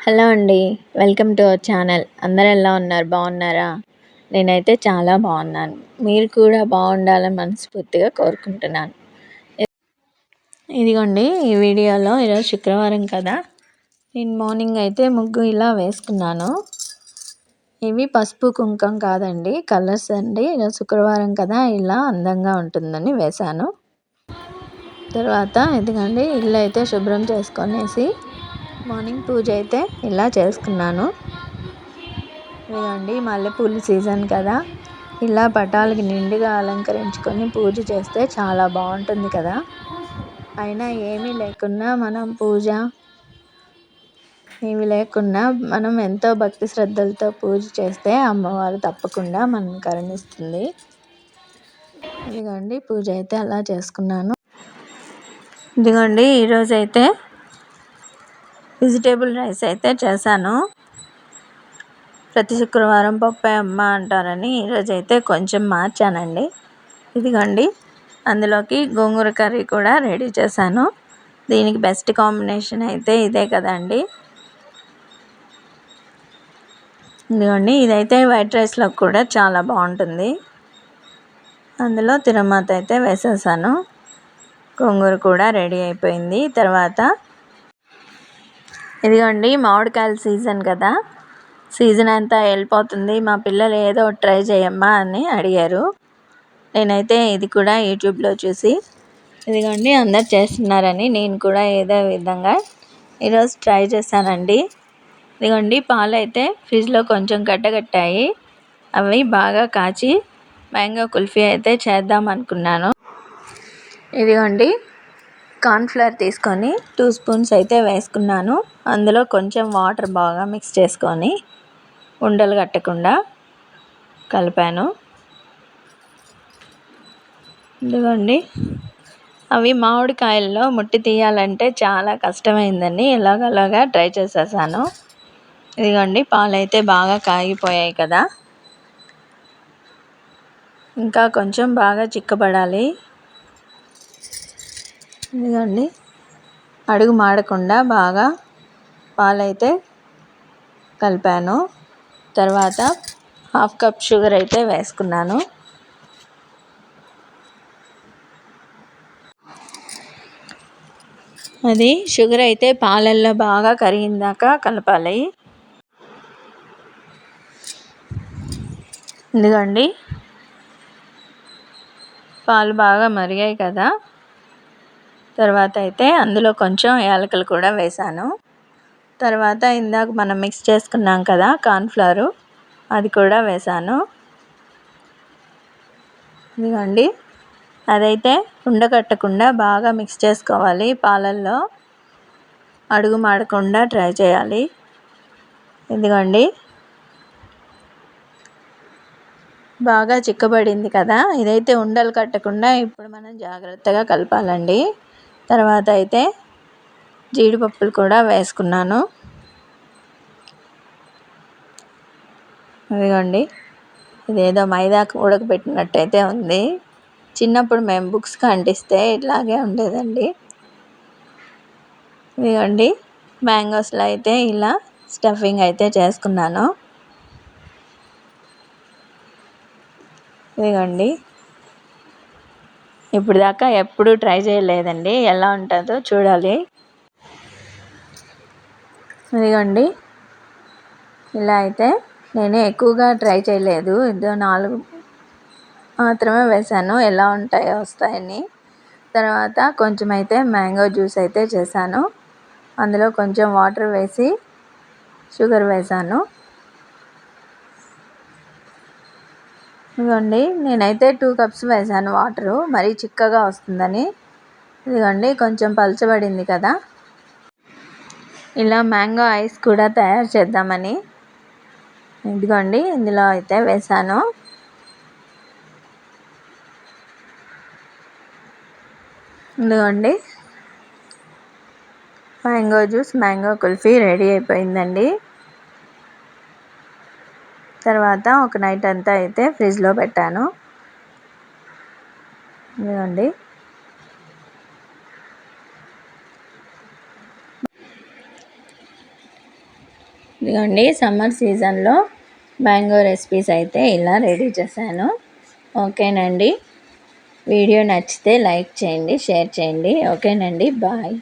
Hello అండి welcome to our channel. అందరు ఎలా ఉన్నారు? బాగున్నారా? నేనైతే చాలా బాగున్నాను. మీరు కూడా బాగుండాలని మనస్ఫూర్తిగా కోరుకుంటున్నాను. ఇదిగోండి ఈ వీడియోలో ఈరోజు శుక్రవారం కదా. నేను మార్నింగ్ అయితే ముగ్గు ఇలా వేసుకున్నాను. ఇవి పసుపు కుంకం కాదండి కలర్స్ అండి. ఈరోజు శుక్రవారం కదా ఇలా అందంగా ఉంటుందని వేశాను. తర్వాత ఎందుకండి ఇల్లు అయితే శుభ్రం చేసుకొనేసి మార్నింగ్ పూజ అయితే ఇలా చేసుకున్నాను. ఇదండి మల్లెపూలు సీజన్ కదా. ఇలా పటాలకి నిండుగా అలంకరించుకొని పూజ చేస్తే చాలా బాగుంటుంది కదా. అయినా ఏమీ లేకున్నా మనం పూజ ఏమి లేకున్నా మనం ఎంతో భక్తి శ్రద్ధలతో పూజ చేస్తే అమ్మవారు తప్పకుండా మనం కరుణిస్తుంది. ఇదిగోండి పూజ అయితే అలా చేసుకున్నాను. ఇదిగోండి ఈరోజైతే వెజిటేబుల్ రైస్ అయితే చేశాను. ప్రతి శుక్రవారం పప్పే అమ్మ అంటారని ఈరోజు అయితే కొంచెం మార్చానండి. ఇదిగోండి అందులోకి గోంగూర కర్రీ కూడా రెడీ చేశాను. దీనికి బెస్ట్ కాంబినేషన్ అయితే ఇదే కదండి. ఇదిగోండి ఇదైతే వైట్ రైస్లో కూడా చాలా బాగుంటుంది. అందులో తిరుమాత అయితే వేసేసాను. గోంగూర కూడా రెడీ అయిపోయింది. తర్వాత ఇదిగోండి మామిడికాయల సీజన్ కదా. సీజన్ అంతా వెళ్ళిపోతుంది. మా పిల్లలు ఏదో ట్రై చేయమ్మా అని అడిగారు. నేనైతే ఇది కూడా యూట్యూబ్లో చూసి ఇదిగోండి అందరు చేస్తున్నారని నేను కూడా ఏదో విధంగా ఈరోజు ట్రై చేశానండి. ఇదిగోండి పాలు అయితే ఫ్రిడ్జ్లో కొంచెం గడ్డగట్టాయి అవి బాగా కాచి మ్యాంగో కుల్ఫీ అయితే చేద్దాం అనుకున్నాను. ఇదిగోండి కార్న్ఫ్లవర్ తీసుకొని టూ స్పూన్స్ అయితే వేసుకున్నాను. అందులో కొంచెం వాటర్ బాగా మిక్స్ చేసుకొని ఉండలు కట్టకుండా కలిపాను. ఇదిగోండి. అవి మామిడికాయల్లో ముట్టి తీయాలంటే చాలా కష్టమైందని ఎలాగలాగా ట్రై చేసేసాను. ఇదిగోండి పాలు అయితే బాగా కాగిపోయాయి కదా. ఇంకా కొంచెం బాగా చిక్కబడాలి. ఇదిగోండి. అడుగు మాడకుండా బాగా పాలైతే కలిపాను. తర్వాత హాఫ్ కప్ షుగర్ అయితే వేసుకున్నాను. అది షుగర్ అయితే పాలల్లో బాగా కరిగిందాక కలపాలి. ఎందుకండి పాలు బాగా మరిగాయి కదా. తర్వాత అయితే అందులో కొంచెం యాలకులు కూడా వేసాను తర్వాత ఇందాక మనం మిక్స్ చేసుకున్నాం కదా కార్న్ఫ్లవరు అది కూడా వేసాను ఇదిగోండి. అదైతే ఉండకట్టకుండా బాగా మిక్స్ చేసుకోవాలి పాలల్లో. అడుగు మాడకుండా ట్రై చేయాలి. ఇదిగోండి. బాగా చిక్కబడింది కదా ఇదైతే ఉండలు కట్టకుండా ఇప్పుడు మనం జాగ్రత్తగా కలపాలండి. తర్వాత అయితే జీడిపప్పులు కూడా వేసుకున్నాను. ఇదిగోండి. ఇదేదో మైదా ఉడకబెట్టినట్టయితే ఉంది. చిన్నప్పుడు మేము బుక్స్కి అంటిస్తే ఇట్లాగే ఉండేదండి. ఇదిగోండి. మ్యాంగోస్లో అయితే ఇలా స్టఫింగ్ అయితే చేసుకున్నాను. ఇదిగోండి. ఇప్పుడు దాకా ఎప్పుడూ ట్రై చేయలేదండి. ఎలా ఉంటుందో చూడాలి. ఇదిగోండి. ఇలా అయితే నేను ఎక్కువగా ట్రై చేయలేదు. ఇదో నాలుగు మాత్రమే వేసాను. ఎలా ఉంటాయో వస్తాయని. తర్వాత కొంచెం అయితే మ్యాంగో జ్యూస్ అయితే చేశాను. అందులో కొంచెం వాటర్ వేసి షుగర్ వేసాను. ఇదిగోండి నేనైతే టూ కప్స్ వేసాను వాటరు మరీ చిక్కగా వస్తుందని. ఇదిగోండి కొంచెం పలచబడింది కదా. ఇలా మ్యాంగో ఐస్ కూడా తయారు చేద్దామని. ఇదిగోండి ఇందులో అయితే వేసాను. ఇదిగోండి. Mango juice mango kulfi ready అయిపోయిందండి. తర్వాత ఒక నైట్ అంతా అయితే ఫ్రిడ్జ్లో పెట్టాను. ఇదిగోండి. ఇదిగోండి సమ్మర్ సీజన్లో మ్యాంగో రెసిపీస్ అయితే ఇలా రెడీ చేశాను. ఓకేనండి. వీడియో నచ్చితే లైక్ చేయండి షేర్ చేయండి. ఓకేనండి బాయ్.